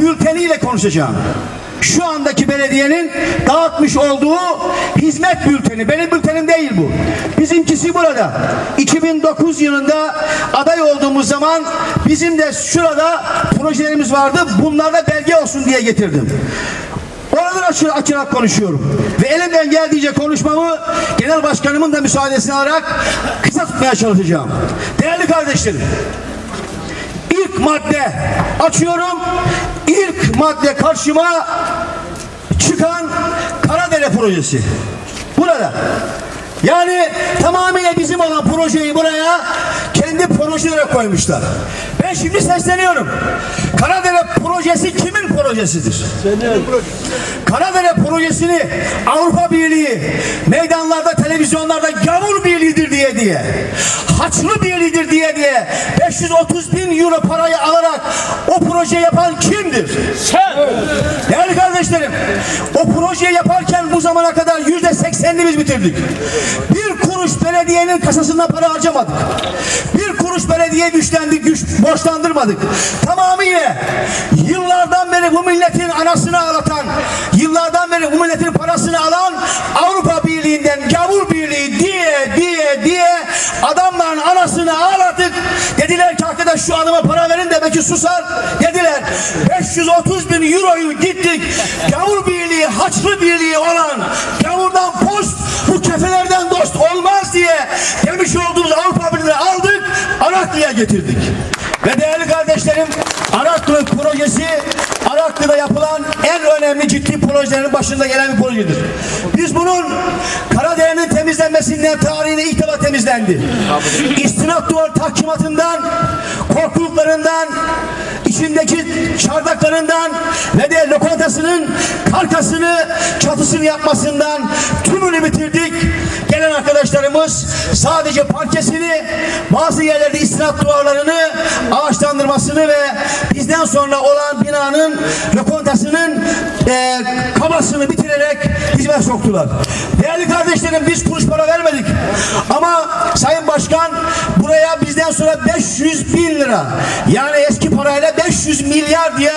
bülteniyle konuşacağım. Şu andaki belediyenin dağıtmış olduğu hizmet bülteni. Benim bültenim değil bu. Bizimkisi burada. 2009 yılında aday olduğumuz zaman bizim de şurada projelerimiz vardı. Bunlarda belge olsun diye getirdim. Oradan açı, açarak konuşuyorum. Ve elimden geldiğince konuşmamı genel başkanımın da müsaadesini alarak kısa tutmaya çalışacağım. Değerli kardeşlerim, İlk madde açıyorum. İlk madde karşıma çıkan Karadere projesi. Burada. Yani tamamıyla bizim olan projeyi buraya kendi projelere koymuşlar. Ben şimdi sesleniyorum. Karadere projesi kimin projesidir? Karadere projesini Avrupa Birliği meydanlarda, televizyonlarda gavur birliğidir diye diye, haçlı birliğidir diye diye 530 bin euro parayı alarak o proje yapan kimdir? Sen! Değerli kardeşlerim, o projeyi yaparken bu zamana kadar yüzde seksenini biz bitirdik. Bir kuruş belediyenin kasasından para harcamadık. Bir kuruş belediye güçlendik, güç borçlandırmadık. Tamamıyla yıllardan beri bu milletin anasını ağlatan, yıllardan beri bu milletin parasını alan Avrupa Birliği'nden gavur birliği diye diye diye adamların anasını ağladık. Dediler ki arkadaş şu adama para verin de belki susar. Dediler 530 bin euroyu gittik. Gavur birliği, haçlı birliği olan gavurdan post bu kefelerden dost olmaz diye demiş olduğumuz Avrupa Birliği'ni aldık. Araklı'ya getirdik. Ve değerli kardeşlerim Araklı projesi Araklı'da yapılan en önemli ciddi projelerin başında gelen bir projedir. Biz bunun Karadere'nin temizlenmesinden tarihine ilk defa temizlendi. İstinat duvar tahkimatından, korkuluklarından, içindeki çardaklarından ve de lokantasının karkasını, çatısını yapmasından tümünü bitirdik. Gelen arkadaşlarımız sadece parkesini, bazı yerlerde istinat duvarlarını, ağaçlandırmasını ve bizden sonra olan binanın lokantasının e, kabasını bitirerek hizmet soktular. Değerli kardeşlerim biz kuruş para vermedik. Ama Sayın Başkan buraya bizden sonra 500 bin lira yani eski parayla 500 milyar diye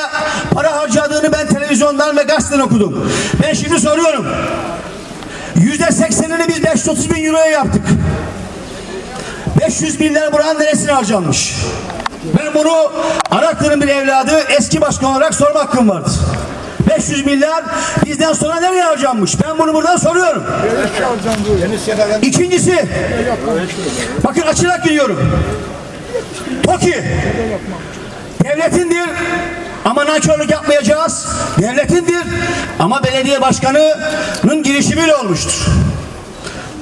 para harcadığını ben televizyondan ve gazeteden okudum. Ben şimdi soruyorum. Yüzde seksenini biz 530 bin euroya yaptık. 500 bin lira buranın neresine harcanmış? Ben bunu Araklı'nın bir evladı eski başkan olarak sorma hakkım vardır. 500 milyar bizden sonra nereye harcanmış? Ben bunu buradan soruyorum. İkincisi, bakın açarak gidiyorum. TOKİ, devletindir ama nankörlük yapmayacağız. Devletindir ama belediye başkanının girişimiyle olmuştur.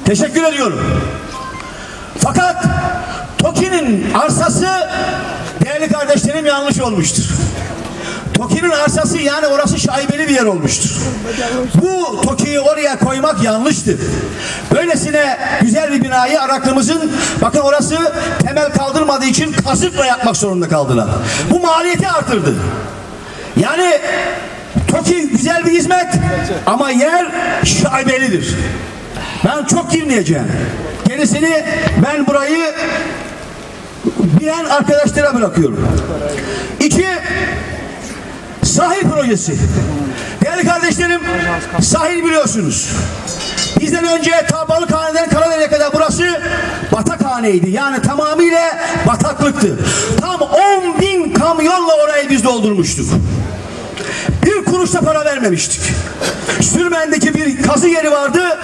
Teşekkür ediyorum. Fakat TOKİ'nin arsası değerli kardeşlerim yanlış olmuştur. TOKİ'nin arsası yani orası şaibeli bir yer olmuştur. Bu TOKİ'yi oraya koymak yanlıştı. Böylesine güzel bir binayı Araklımızın bakın orası temel kaldırmadığı için kazıkla yapmak zorunda kaldılar. Bu maliyeti artırdı. Yani TOKİ güzel bir hizmet ama yer şaibelidir. Ben çok girmeyeceğim. Gerisini ben burayı bilen arkadaşlara bırakıyorum. İki, sahil projesi. Değerli kardeşlerim, sahil biliyorsunuz. Bizden önce ta Balıkhane'den Karadere'ye kadar burası batakhaneydi. Yani tamamıyla bataklıktı. Tam 10 bin kamyonla orayı biz doldurmuştuk. Bir kuruş da para vermemiştik. Sürmen'deki bir kazı yeri vardı.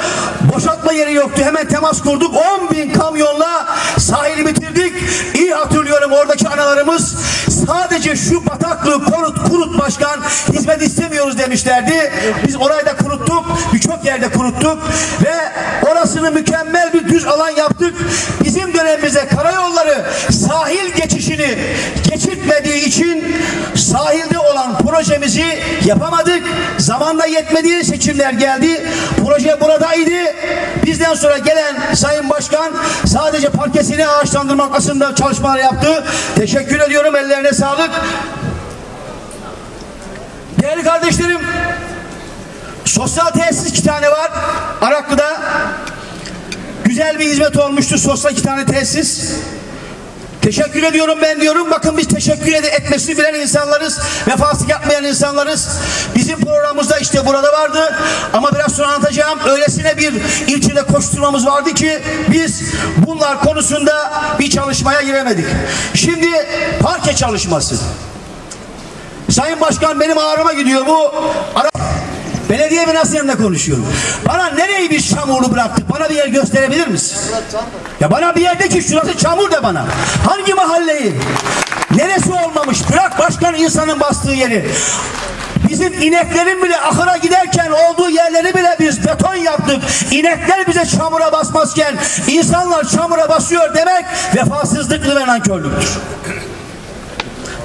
Boşaltma yeri yoktu. Hemen temas kurduk. 10 bin kamyonla sahili bitirdik. İyi hatırlıyorum oradaki analarımız sadece şu bataklığı kurut, kurut başkan hizmet istemiyoruz demişlerdi. Biz orayı da kuruttuk. Birçok yerde kuruttuk. Ve orasını mükemmel bir düz alan yaptık. Bizim dönemimizde karayolları sahil geçişini geçirtmediği için sahilde projemizi yapamadık. Zamanla yetmedi. Seçimler geldi. Proje buradaydı. Bizden sonra gelen Sayın Başkan sadece parkesini ağaçlandırmak aslında çalışmalar yaptı. Teşekkür ediyorum. Ellerine sağlık. Değerli kardeşlerim, sosyal tesis iki tane var Araklı'da. Güzel bir hizmet olmuştu sosyal iki tane tesis. Teşekkür ediyorum ben diyorum. Bakın biz teşekkür ed- etmesini bilen insanlarız. Vefasızlık yapmayan insanlarız. Bizim programımızda işte burada vardı. Ama biraz sonra anlatacağım. Öylesine bir ilçede koşturmamız vardı ki biz bunlar konusunda bir çalışmaya giremedik. Şimdi parke çalışması. Sayın Başkan benim ağrıma gidiyor bu. Ara Belediye binası yanında konuşuyorum. Bana nereyi bir çamurlu bıraktık? Bana bir yer gösterebilir misin? Ya bana bir yerde ki şurası çamur de bana. Hangi mahalleyi? Neresi olmamış? Bırak başkan insanın bastığı yeri. Bizim ineklerin bile ahıra giderken olduğu yerleri bile biz beton yaptık. İnekler bize çamura basmazken insanlar çamura basıyor demek vefasızlıktır ve nankörlüktür.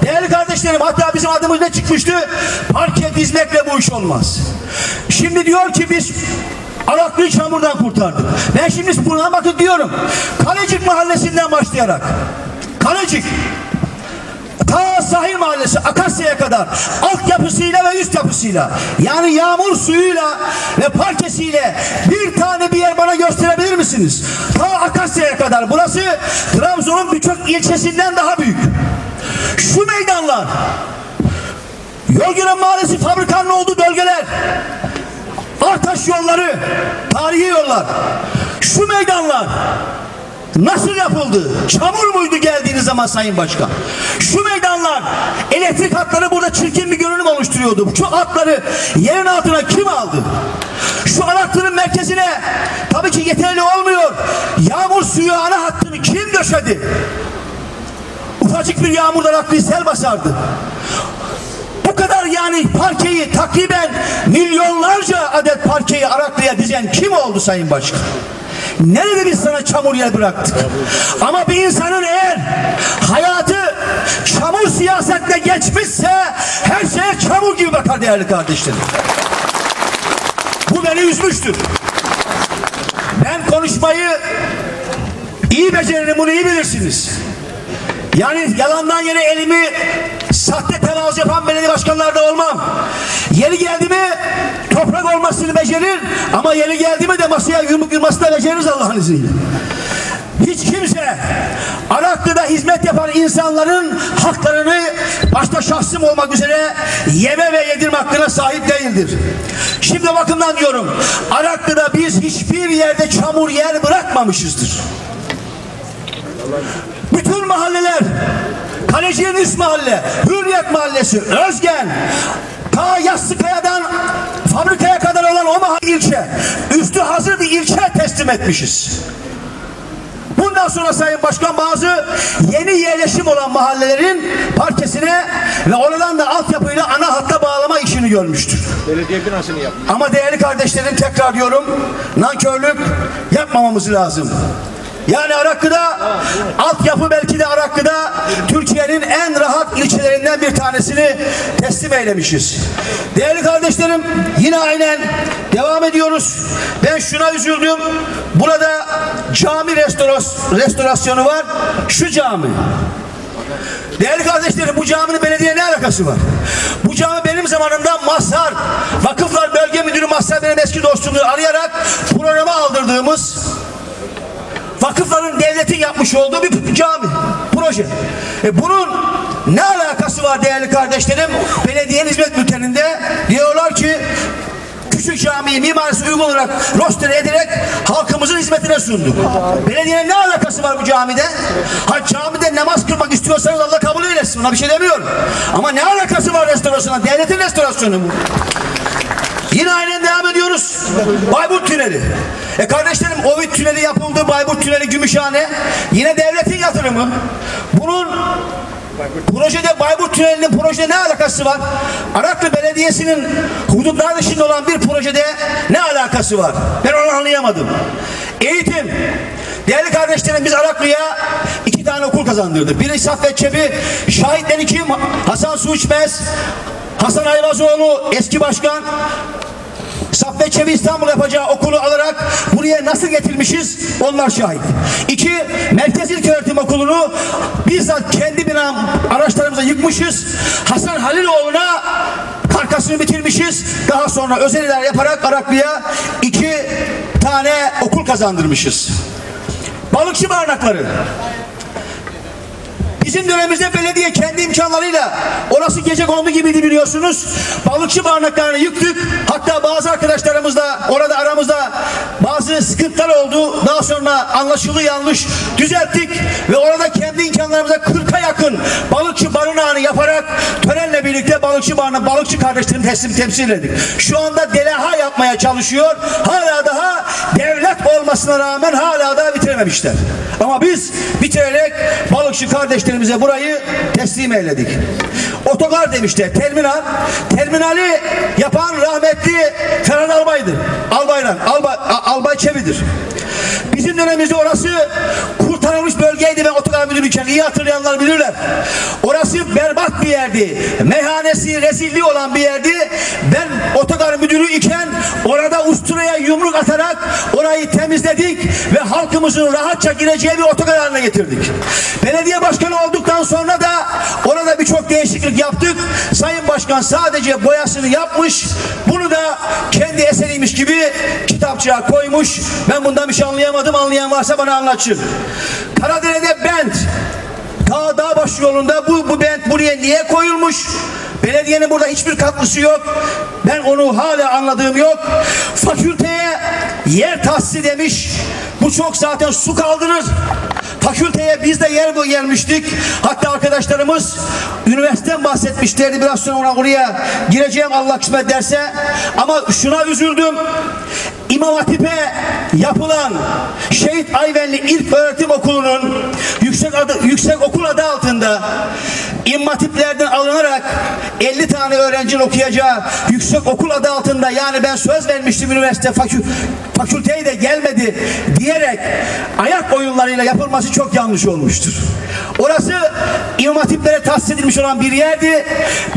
Değerli kardeşlerim hatta bizim adımız ne çıkmıştı? Parke dizmekle bu iş olmaz. Şimdi diyor ki biz Araklı'yı çamurdan kurtardık. Ben şimdi buna bakın diyorum. Kalecik mahallesinden başlayarak. Kalecik. Ta sahil mahallesi Akasya'ya kadar altyapısıyla ve üst yapısıyla yani yağmur suyuyla ve parkesiyle bir tane bir yer bana gösterebilir misiniz? Ta Akasya'ya kadar burası Trabzon'un birçok ilçesinden daha büyük. Şu meydanlar Yolgören Mahallesi fabrikanın olduğu bölgeler Artaş yolları tarihi yollar şu meydanlar Nasıl yapıldı? Çamur muydu geldiğiniz zaman Sayın Başkan? Şu meydanlar elektrik hatları burada çirkin bir görünüm oluşturuyordu. Şu hatları yerin altına kim aldı? Şu Araklı'nın merkezine tabii ki yeterli olmuyor. Yağmur suyu ana hattını kim döşedi? Ufacık bir yağmurdan Araklı'yı sel basardı. Kadar yani parkeyi takriben milyonlarca adet parkeyi Araklı'ya dizen kim oldu Sayın Başkan? Nerede biz sana çamur yer bıraktık? Ama bir insanın eğer hayatı çamur siyasetle geçmişse her şeye çamur gibi bakar değerli kardeşlerim. Bu beni üzmüştür. Ben konuşmayı iyi beceririm bunu iyi bilirsiniz. Yani yalandan yere elimi sahte tevazu yapan belediye başkanlarda olmam. Yeri geldi mi toprak olmasını becerir ama yeri geldi mi de masaya yumruk yurmasını da beceririz Allah'ın izniyle. Hiç kimse Araklı'da hizmet yapan insanların haklarını başta şahsım olmak üzere yeme ve yedirme hakkına sahip değildir. Şimdi bakımdan diyorum Araklı'da biz hiçbir yerde çamur yer bırakmamışızdır. Bütün mahalleler Kaleci'nin üst mahalle, Hürriyet Mahallesi, Özgen, ta Yassıkaya'dan fabrikaya kadar olan o mahalle ilçe, üstü hazır bir ilçe teslim etmişiz. Bundan sonra Sayın Başkan bazı yeni yerleşim olan mahallelerin parkesine ve oradan da altyapıyla ana hatta bağlama işini görmüştür. Belediye binasını yap. Ama değerli kardeşlerim tekrar diyorum nankörlük yapmamamız lazım. Yani Araklı'da altyapı belki de Araklı'da Türkiye'nin en rahat ilçelerinden bir tanesini teslim eylemişiz. Değerli kardeşlerim yine aynen devam ediyoruz. Ben şuna üzüldüm. Burada cami restoras- restorasyonu var. Şu cami. Değerli kardeşlerim bu caminin belediye ne alakası var? Bu cami benim zamanımda Mazhar, Vakıflar Bölge Müdürü Mazhar benim eski dostumdur arayarak programa aldırdığımız vakıfların devletin yapmış olduğu bir cami, proje. E bunun ne alakası var değerli kardeşlerim? Belediyenin hizmet bülteninde diyorlar ki küçük camiyi mimarisi uygun olarak rostere ederek halkımızın hizmetine sunduk. Belediyenin ne alakası var bu camide? Ha camide namaz kılmak istiyorsanız Allah kabul eylesin. Ona bir şey demiyorum. Ama ne alakası var restorasyona? Devletin restorasyonu bu. Yine aynen devam ediyoruz. Bayburt Tüneli. E kardeşlerim Ovid Tüneli yapıldı. Bayburt Tüneli Gümüşhane. Yine devletin yatırımı. Bunun projede Bayburt Tüneli'nin projede ne alakası var? Araklı Belediyesi'nin hudutlar dışında olan bir projede ne alakası var? Ben onu anlayamadım. Eğitim. Değerli kardeşlerim biz Araklı'ya iki tane okul kazandırdık. Biri Saffet Çebi, şahitleri kim? Hasan Su İçmez, Hasan Ayvazoğlu eski başkan Saffet Çebi İstanbul yapacağı okulu alarak buraya nasıl getirmişiz onlar şahit. İki, Merkez İlköğretim Okulu'nu bizzat kendi binam araçlarımıza yıkmışız. Hasan Haliloğlu'na karkasını bitirmişiz. Daha sonra özel iler yaparak Araklı'ya iki tane okul kazandırmışız. Balıkçı barınakları. Bizim dönemimizde belediye kendi imkanlarıyla orası gece kondu gibiydi biliyorsunuz. Balıkçı barınaklarını yıktık. Hatta bazı arkadaşlarımızla orada aramızda bazı sıkıntılar oldu. Daha sonra anlaşıldı yanlış düzelttik ve orada kendi imkanlarımıza 40'a yakın balıkçı barınağını yaparak törenle birlikte balıkçı barınağı, balıkçı kardeşlerini teslim temsil ettik. Şu anda delaha yapmaya çalışıyor. Hala daha devlet olmasına rağmen hala daha bitirememişler. Ama biz bitirerek balıkçı kardeşlerimize burayı teslim eyledik. Otogar demişler, terminal. Terminali yapan rahmetli Ferhat Albay'dı. Albaylan, Albay, Albay Çebi'dir. Bizim dönemimizde orası bölgeydi ben otogar müdürüyken iyi hatırlayanlar bilirler. Orası berbat bir yerdi. Meyhanesi, rezilliği olan bir yerdi. Ben otogar müdürü iken orada usturaya yumruk atarak orayı temizledik ve halkımızın rahatça gireceği bir otogar haline getirdik. Belediye başkanı olduktan sonra da orada birçok değişiklik yaptık. Sayın Başkan sadece boyasını yapmış. Bunu da kendi eseriymiş gibi kitapçığa koymuş. Ben bundan bir şey anlayamadım. Anlayan varsa bana anlatsın. Karadere'de bent Ta Dağbaşı yolunda bu, bu bent buraya niye koyulmuş? Belediyenin burada hiçbir katkısı yok. Ben onu hala anladığım yok. Fakülteye yer tahsisi demiş. Bu çok zaten su kaldırır. Fakülteye biz de yer bu gelmiştik. Hatta arkadaşlarımız üniversiteden bahsetmişlerdi. Biraz sonra ona oraya gireceğim Allah kısmet derse. Ama şuna üzüldüm. İmam Hatip'e yapılan Şehit Ayvenli İlk Öğretim Okulu'nun yüksek adı, yüksek okul adı altında İmam Hatiplerden alınarak 50 tane öğrencinin okuyacağı yüksek okul adı altında yani ben söz vermiştim üniversite fakü, fakülteye de gelmedi diyerek ayak oyunlarıyla yapılması çok yanlış olmuştur. Orası İmam Hatiplere tahsis edilmiş olan bir yerdi.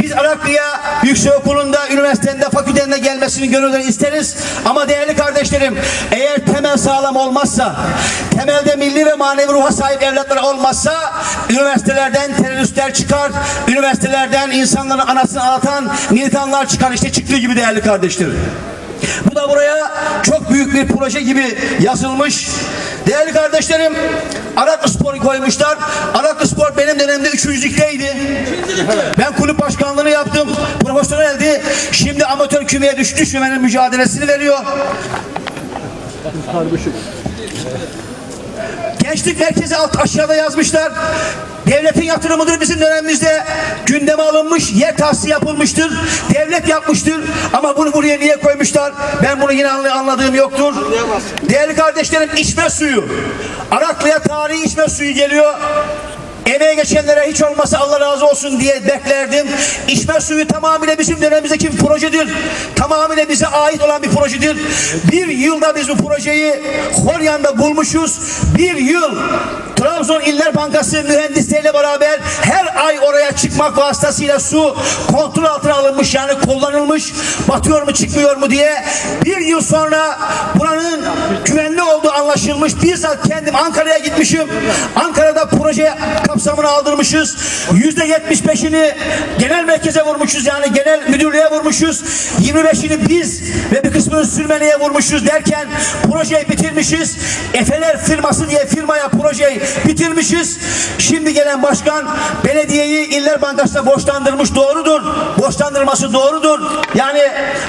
Biz Araklı'ya yüksek okulunda, üniversitede, fakültede gelmesini gönülden isteriz. Ama değerli kardeşlerim eğer temel sağlam olmazsa, temelde milli ve manevi ruha sahip evlatlar olmazsa üniversitelerden teröristler çıkar, üniversitelerden insanların anasını ağlatan militanlar çıkar. İşte çıktığı gibi değerli kardeşlerim. Bu da buraya çok büyük bir proje gibi yazılmış. Değerli kardeşlerim, Araklı Spor'u koymuşlar. Araklı Spor benim dönemde üçüncülükteydi. Ben kulüp başkanlığını yaptım. Profesyoneldi. Şimdi amatör kümeye düş düşmemenin mücadelesini veriyor. Gençlik merkezi alt aşağıda yazmışlar. Devletin yatırımıdır bizim dönemimizde gündeme alınmış, yer tahsisi yapılmıştır. Devlet yapmıştır. Ama bunu buraya niye koymuşlar? Ben bunu yine anladığım yoktur. Değerli kardeşlerim içme suyu. Araklı'ya tarihi içme suyu geliyor. Emeğe geçenlere hiç olmasa Allah razı olsun diye beklerdim. İçme suyu tamamıyla bizim dönemimizdeki bir projedir. Tamamıyla bize ait olan bir projedir. Bir yılda biz bu projeyi Holyan'da bulmuşuz. Bir yıl Trabzon İller Bankası mühendisleriyle beraber her ay oraya çıkmak vasıtasıyla su kontrol altına alınmış yani kullanılmış. Batıyor mu çıkmıyor mu diye. Bir yıl sonra buranın güvenli olduğu anlaşılmış. Bizzat kendim Ankara'ya gitmişim. Ankara'da proje kapsamını aldırmışız. Yüzde yetmiş beşini genel merkeze vurmuşuz yani genel müdürlüğe vurmuşuz. 25'ini biz ve bir kısmını sürmeneye vurmuşuz derken projeyi bitirmişiz. Efeler firması diye firmaya projeyi bitirmişiz. Şimdi gelen başkan belediyeyi İller Bankası'na borçlandırmış doğrudur. Borçlandırması doğrudur. Yani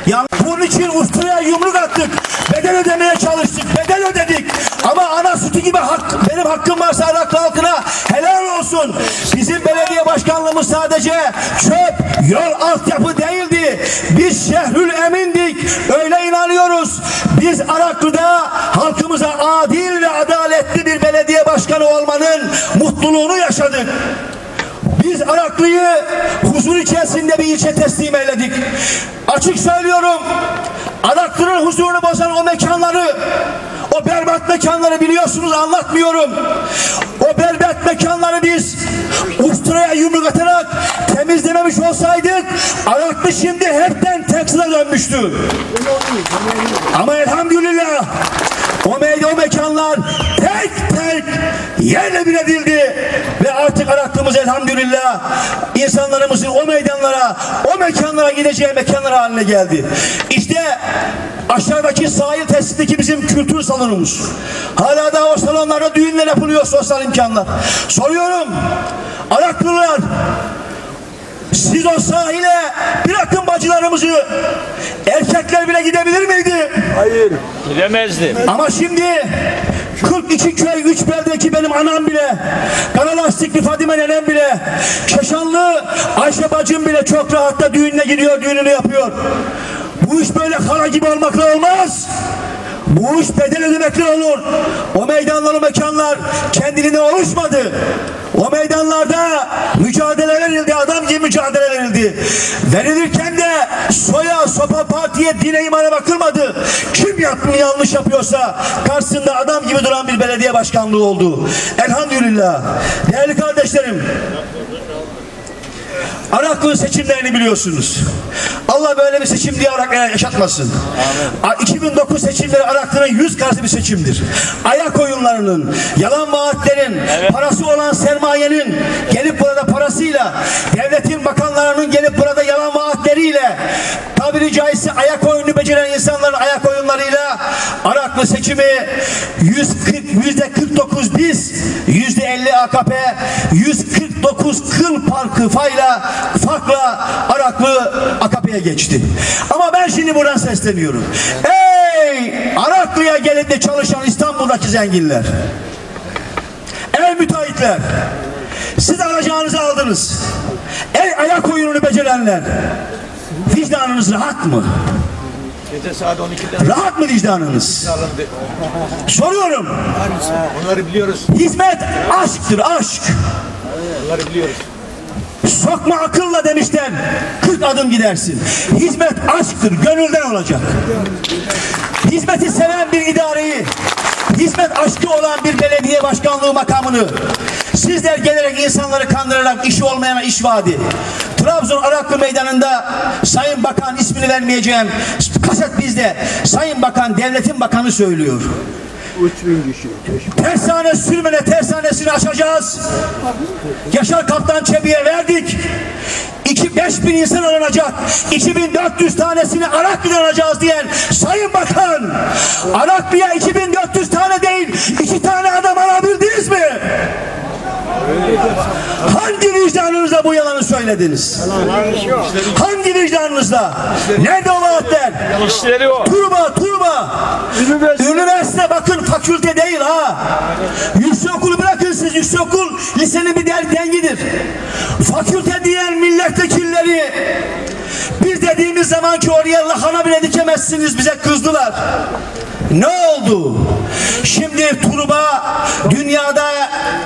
yan bunun için usturaya yumruk attık. Bedel ödemeye çalıştık. Bedel ödedik. Ama ana sütü gibi hak, benim hakkım varsa Araklı halkına helal olsun. Bizim belediye başkanlığımız sadece çöp, yol altyapı değildi. Biz şehrül emindik. Öyle inanıyoruz. Biz Araklı'da halkımıza adil ve adaletli bir olmanın mutluluğunu yaşadık. Biz Araklı'yı huzur içerisinde bir ilçe teslim eyledik. Açık söylüyorum. Araklı'nın huzurunu bozan o mekanları, o berbat mekanları biliyorsunuz anlatmıyorum. O berbat mekanları biz usturaya yumruk atarak temizlememiş olsaydık Araklı şimdi hepten Texas'a dönmüştü. Ama elhamdülillah o, me o mekanlar tek tek yerle bir edildi ve artık Araklı halkımız elhamdülillah insanlarımızın o meydanlara, o mekanlara gideceği mekanlar haline geldi. İşte aşağıdaki sahil tesisindeki bizim kültür salonumuz. Hala da o salonlarda düğünler yapılıyor sosyal imkanlar. Soruyorum, Araklılar, siz o sahile bırakın bacılarımızı erkekler bile gidebilir miydi? Gidemezdi. Ama şimdi 42 köy 3 beldeki benim anam bile Karalastikli Fadime nenem bile Keşanlı Ayşe bacım bile çok rahatla düğününe gidiyor düğününü yapıyor. Bu iş böyle kara gibi olmakla olmaz. Bu iş bedel ödemekle olur. O meydanlar, o mekanlar kendiliğine oluşmadı. O meydanlarda mücadele verildi, adam gibi mücadele verildi. Verilirken de soya, sopa, partiye, dine, imana bakılmadı. Kim yaptığını yanlış yapıyorsa karşısında adam gibi duran bir belediye başkanlığı oldu. Elhamdülillah. Değerli kardeşlerim, Araklı seçimlerini biliyorsunuz. Allah böyle bir seçim diye Araklı'ya yaşatmasın. A- 2009 seçimleri Araklı'nın yüz karşı bir seçimdir. Ayak oyunlarının, yalan vaatlerin, parası olan sermayenin gelip burada parasıyla, devletin bakanlarının gelip burada yalan vaatleriyle, tabiri caizse ayak oyunu beceren insanların ayak oyunlarıyla Araklı seçimi 140, yüzde 49 biz, yüzde 50 AKP, 149 kıl farkı fayla, farkla Araklı AKP'ye geçti. Ama ben şimdi buradan sesleniyorum. Ey Araklı'ya gelip de çalışan İstanbul'daki zenginler. Ey müteahhitler. Siz alacağınızı aldınız. Ey ayak oyununu becerenler. Vicdanınız rahat mı? Gece saat 12'de Rahat mı vicdanınız? Soruyorum. Onları biliyoruz. Hizmet aşktır aşk. Onları biliyoruz. Sokma akılla demişler. 40 adım gidersin. Hizmet aşktır. Gönülden olacak. Hizmeti seven bir idareyi, hizmet aşkı olan bir belediye başkanlığı makamını sizler gelerek insanları kandırarak işi olmayana iş vaadi. Trabzon Araklı Meydanı'nda Sayın Bakan ismini vermeyeceğim. Kaset bizde. Sayın Bakan devletin bakanı söylüyor. 3000 kişi. Tersane sürmene tersanesini açacağız. Yaşar Kaptan Çebi'ye verdik. 2 5000 insan alınacak. 2400 tanesini Araklı'dan alacağız diyen Sayın Bakan Araklı'ya 2400 tane değil iki tane adam alabildiniz mi? Hangi vicdanınızla bu yalanı söylediniz? Hangi vicdanınızla? Nerede o vaatler? İşleri o. Turba, turba. Üniversite. bakın fakülte değil ha. Yüksek okulu bırakın siz yüksek okul lisenin bir der dengidir. Fakülte diyen milletvekilleri biz dediğimiz zaman ki oraya lahana bile dikemezsiniz bize kızdılar. Ne oldu? Şimdi Turba dünyada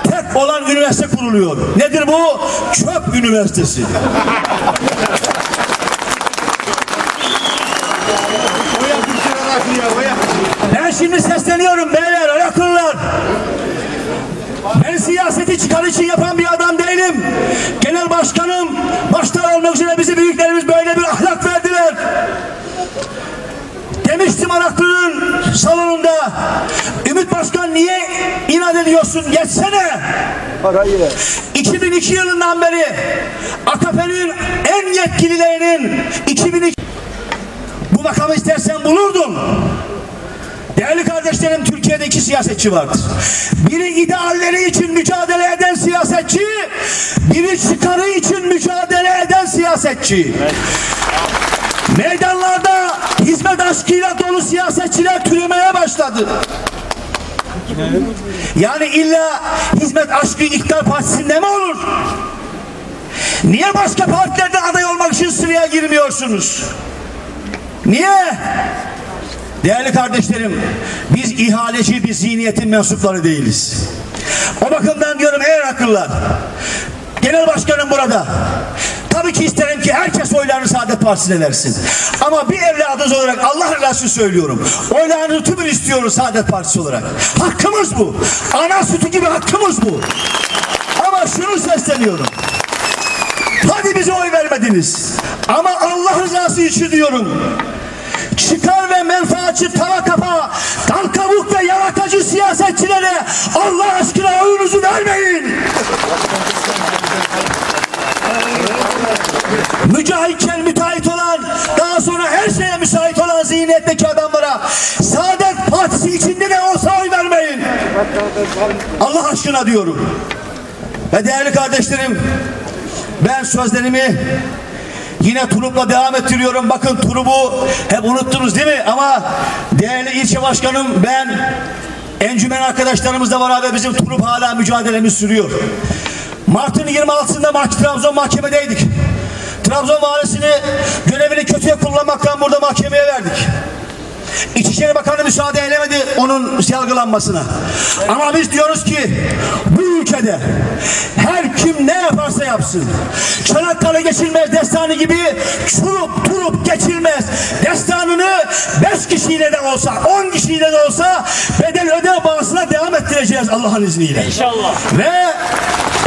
tek olan üniversite kuruluyor. Nedir bu? Çöp üniversitesi. Ben şimdi sesleniyorum beyler, ayaklılar. Ben siyaseti çıkar için yapan bir adam değilim. Genel başkanım başta olmak üzere bizi büyüklerimiz böyle bir ahlak verdiler. Demiştim Araklı'nın salonunda. Ümit Başkan niye inat ediyorsun? Geçsene. Parayı 2002 yılından beri AKP'nin en yetkililerinin 2002 bu makamı istersen bulurdum. Değerli kardeşlerim Türkiye'de iki siyasetçi vardır. Biri idealleri için mücadele eden siyasetçi, biri çıkarı için mücadele eden siyasetçi. Meydanlarda hizmet aşkıyla dolu siyasetçiler türemeye başladı. Yani illa hizmet aşkı iktidar partisinde mi olur? Niye başka partilerde aday olmak için sıraya girmiyorsunuz? Niye? Değerli kardeşlerim, biz ihaleci bir zihniyetin mensupları değiliz. O bakımdan diyorum eğer akıllar, genel başkanım burada. Tabii ki isterim ki herkes oylarını Saadet Partisi'ne versin. Ama bir evladınız olarak Allah rızası söylüyorum. Oylarınızı tümünü istiyoruz Saadet Partisi olarak. Hakkımız bu. Ana sütü gibi hakkımız bu. Ama şunu sesleniyorum. Hadi bize oy vermediniz. Ama Allah rızası için diyorum. Çıkar ve menfaatçi tava kafa, dal kabuk ve yalakacı siyasetçilere Allah aşkına oyunuzu vermeyin. Mücahitken müteahhit olan, daha sonra her şeye müsait olan zihniyetteki adamlara Saadet Partisi içinde de olsa oy vermeyin. Allah aşkına diyorum. Ve değerli kardeşlerim, ben sözlerimi yine Turup'la devam ettiriyorum. Bakın Turup'u hep unuttunuz değil mi? Ama değerli ilçe başkanım ben encümen arkadaşlarımızla beraber bizim Turup hala mücadelemiz sürüyor. Mart'ın 26'sında Mah- Trabzon mahkemedeydik. Trabzon valisini görevini kötüye kullanmaktan burada mahkemeye verdik. İçişleri Bakanı müsaade edemedi onun yargılanmasına. Ama biz diyoruz ki bu ülkede her kim ne yaparsa yapsın Çanakkale geçilmez destanı gibi çurup turup geçilmez destanını 5 kişiyle de olsa 10 kişiyle de olsa bedel ödeme bağısına devam ettireceğiz Allah'ın izniyle. İnşallah. Ve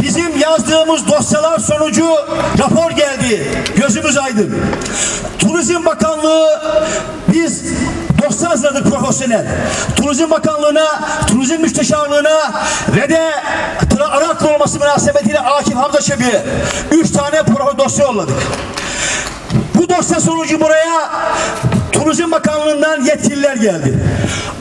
bizim yazdığımız dosyalar sonucu rapor geldi. Gözümüz aydın. Turizm Bakanlığı biz dosya hazırladık profesyonel. Turizm Bakanlığı'na, Turizm Müsteşarlığı'na ve de Araklı olması münasebetiyle Akif Hamza Çebi'ye üç tane pro dosya yolladık. Bu dosya sonucu buraya Turizm Bakanlığı'ndan yetkililer geldi.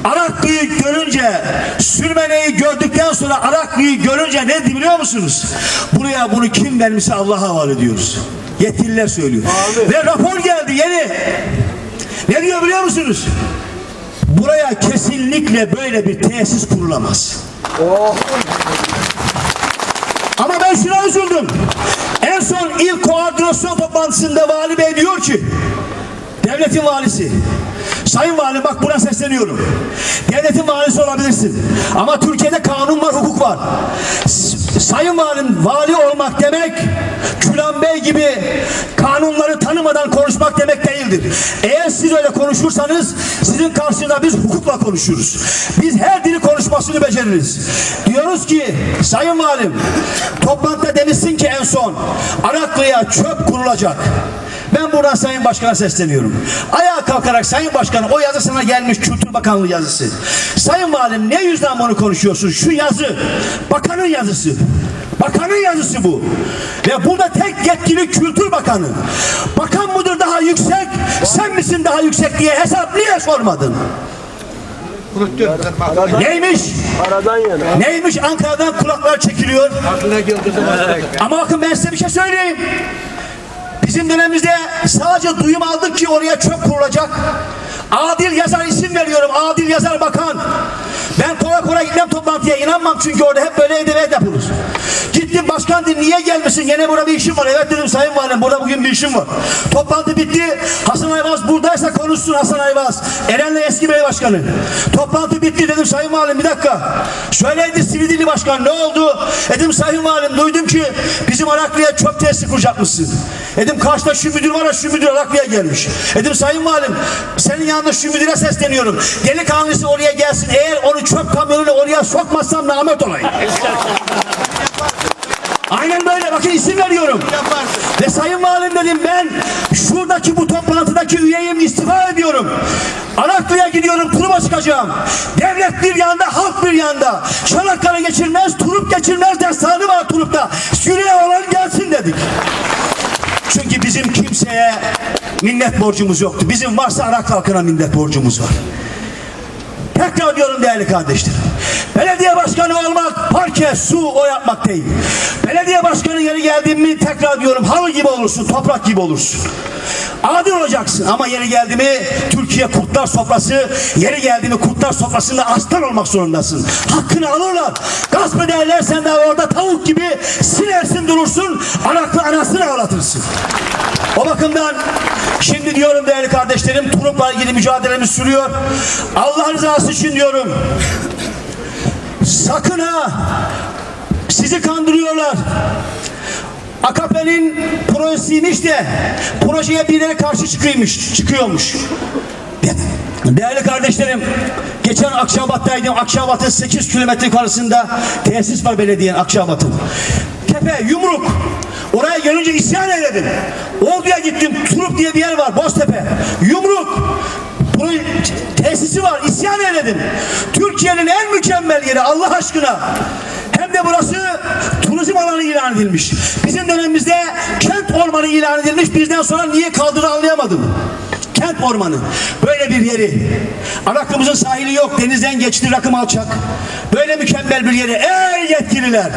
Araklı'yı görünce, Sürmene'yi gördükten sonra Araklı'yı görünce ne biliyor musunuz? Buraya bunu kim vermişse Allah'a havale ediyoruz. Yetkililer söylüyor. Ve rapor geldi yeni. Ne diyor biliyor musunuz? Buraya kesinlikle böyle bir tesis kurulamaz. Ama ben şuna üzüldüm. En son ilk koordinasyon toplantısında vali bey diyor ki devletin valisi Sayın Valim bak buna sesleniyorum. Devletin valisi olabilirsin. Ama Türkiye'de kanun var, hukuk var. Sayın Valim vali olmak demek Külan Bey gibi kanunları tanımadan konuşmak demek değildir. Eğer siz öyle konuşursanız sizin karşınızda biz hukukla konuşuruz. Biz her dili konuşmasını beceririz. Diyoruz ki Sayın Valim toplantıda demişsin ki en son Araklı'ya çöp kurulacak. Ben buradan Sayın Başkan'a sesleniyorum. Ayağa kalkarak Sayın Başkan o yazı sana gelmiş Kültür Bakanlığı yazısı. Sayın Valim ne yüzden bunu konuşuyorsun? Şu yazı bakanın yazısı. Bakanın yazısı bu. Ve burada tek yetkili Kültür Bakanı. Bakan mıdır daha yüksek? Sen misin daha yüksek diye hesap niye sormadın? Unuttum. Neymiş? Paradan yana. Neymiş Ankara'dan kulaklar çekiliyor. Aklına geldi. Ama bakın ben size bir şey söyleyeyim. Bizim dönemimizde sadece duyum aldık ki oraya çöp kurulacak. Adil yazar isim veriyorum. Adil yazar bakan. Ben kolay kolay gitmem toplantıya inanmam çünkü orada hep böyle edebiyat yapılır. Gittim başkan dedim niye gelmişsin? Yine burada bir işim var. Evet dedim sayın valim burada bugün bir işim var. Toplantı bitti. Hasan Ayvaz buradaysa konuşsun Hasan Ayvaz. Eren'le eski bey başkanı. Toplantı bitti dedim sayın valim bir dakika. Şöyleydi Sividili başkan ne oldu? Dedim sayın valim duydum ki bizim Araklı'ya çöp tesisi kuracakmışsın. Dedim karşıda şu müdür var ya şu müdür Araklı'ya gelmiş. Dedim sayın valim senin yanında şu müdüre sesleniyorum. Delikanlısı oraya gelsin. Eğer onu çöp kamyonuyla oraya sokmazsam namet olayım. Aynen böyle bakın isim veriyorum. Ve sayın valim dedim ben şuradaki bu toplantıdaki üyeyim istifa ediyorum. Araklı'ya gidiyorum turuma çıkacağım. Devlet bir yanda halk bir yanda. Çanakkale geçilmez turup geçilmez destanı var turupta. Süreye olan gelsin dedik. Çünkü bizim kimseye minnet borcumuz yoktu. Bizim varsa Arak halkına minnet borcumuz var. Tekrar diyorum değerli kardeşlerim. Belediye başkanı olmak parke, su o yapmak değil. Belediye başkanı yeri geldi mi tekrar diyorum halı gibi olursun, toprak gibi olursun. Adil olacaksın ama yeri geldi mi Türkiye kurtlar sofrası, yeri geldi mi kurtlar sofrasında aslan olmak zorundasın. Hakkını alırlar. Gasp ederler sen de orada tavuk gibi silersin durursun, anaklı anasını ağlatırsın. O bakımdan şimdi diyorum değerli kardeşlerim Turup'la ilgili mücadelemiz sürüyor. Allah rızası için diyorum. Sakın ha sizi kandırıyorlar. AKP'nin projesiymiş de projeye birileri karşı çıkıyormuş, çıkıyormuş. Değerli kardeşlerim, geçen Akşabat'taydım. Akşabat'ın 8 kilometre yukarısında tesis var belediyenin Akşabat'ın. Tepe, yumruk. Oraya gelince isyan eyledim. Ordu'ya gittim. Turup diye bir yer var. Boztepe. Yumruk. Bunun tesisi var. İsyan eyledim. Türkiye'nin en mükemmel yeri Allah aşkına. Hem de burası turizm alanı ilan edilmiş. Bizim dönemimizde kent ormanı ilan edilmiş. Bizden sonra niye kaldığını anlayamadım. Kent ormanı. Böyle bir yeri. Araklımızın sahili yok. Denizden geçti rakım alçak. Böyle mükemmel bir yeri. Ey yetkililer.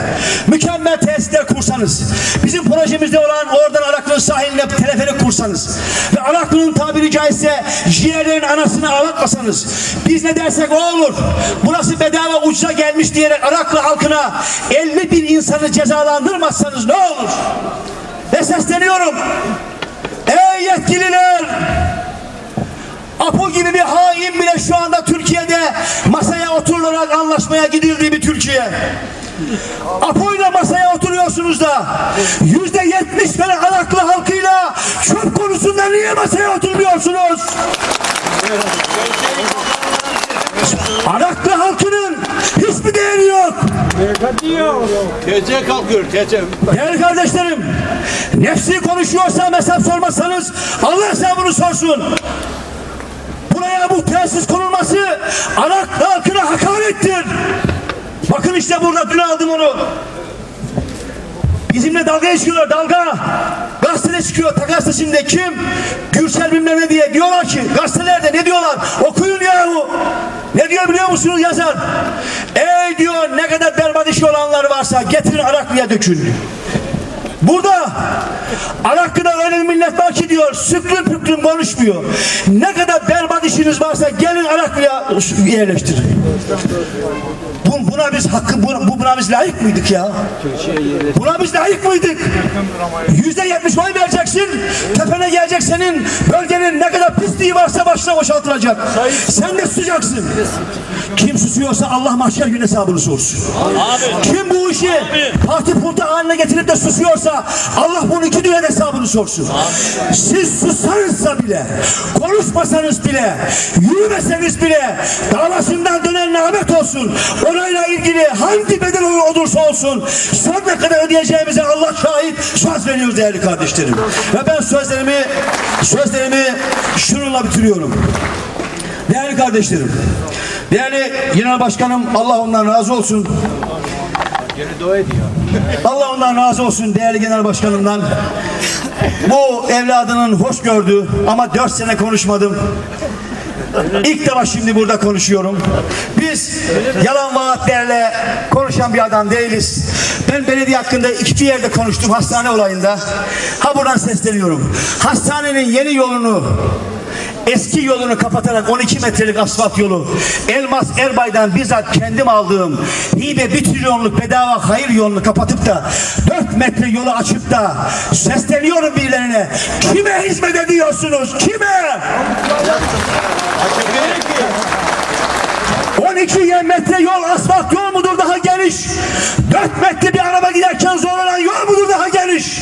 Mükemmel tesisler kursanız. Bizim projemizde olan oradan Araklı'nın sahiline teleferik kursanız. Ve Araklı'nın tabiri caizse ciğerlerin anasını ağlatmasanız. Biz ne dersek o olur. Burası bedava ucuza gelmiş diyerek Araklı halkına 50 bin insanı cezalandırmazsanız ne olur? Ve sesleniyorum. Ey yetkililer! Apo gibi bir hain bile şu anda Türkiye'de masaya oturularak anlaşmaya gidildiği bir Türkiye. Apo'yla masaya oturuyorsunuz da yüzde yetmiş falan Araklı halkıyla çöp konusunda niye masaya oturmuyorsunuz? Araklı halkının hiçbir değeri yok. TC kalkıyor TC. Değerli kardeşlerim, nefsi konuşuyorsa hesap sormazsanız Allah hesabını sorsun. Buraya bu tesis konulması Arak halkına hakarettir. Bakın işte burada dün aldım onu. Bizimle dalga geçiyorlar dalga. Gazetede çıkıyor ta gazetesinde kim? Gürsel bilmem ne diye diyorlar ki gazetelerde ne diyorlar? Okuyun yahu. Ne diyor biliyor musunuz yazar? Ey diyor ne kadar berbat işi olanlar varsa getirin Araklı'ya dökün. Burada Araklı'da öyle bir millet var ki diyor süklüm püklüm konuşmuyor. Ne kadar berbat işiniz varsa gelin Araklı'ya yerleştirin. Bu, buna biz hakkı bu- buna biz layık mıydık ya? Buna biz layık mıydık? Yüzde yetmiş oy vereceksin. Tepene gelecek senin bölgenin ne kadar pisliği varsa başına boşaltılacak. Sen de susacaksın. Kim susuyorsa Allah mahşer günü hesabını sorsun. Kim bu işi parti pulta haline getirip de susuyorsa Allah bunun iki dünya hesabını sorsun. Siz sussanızsa bile, konuşmasanız bile, yürümeseniz bile davasından dönen namet olsun. Orayla ilgili hangi bedel olursa olsun sonuna kadar ödeyeceğimize Allah şahit söz veriyoruz değerli kardeşlerim. Ve ben sözlerimi sözlerimi şununla bitiriyorum. Değerli kardeşlerim, değerli Genel Başkanım Allah ondan razı olsun. Allah ondan razı olsun değerli genel başkanımdan. Bu evladının hoş gördü ama dört sene konuşmadım. İlk defa şimdi burada konuşuyorum. Biz yalan vaatlerle konuşan bir adam değiliz. Ben belediye hakkında iki yerde konuştum hastane olayında. Ha buradan sesleniyorum. Hastanenin yeni yolunu eski yolunu kapatarak 12 metrelik asfalt yolu Elmas Erbay'dan bizzat kendim aldığım hibe bir trilyonluk bedava hayır yolunu kapatıp da 4 metre yolu açıp da sesleniyorum birilerine kime hizmet ediyorsunuz? Kime? 12 metre yol asfalt yol mudur daha geniş? 4 metre bir araba giderken zorlanan yol mudur daha geniş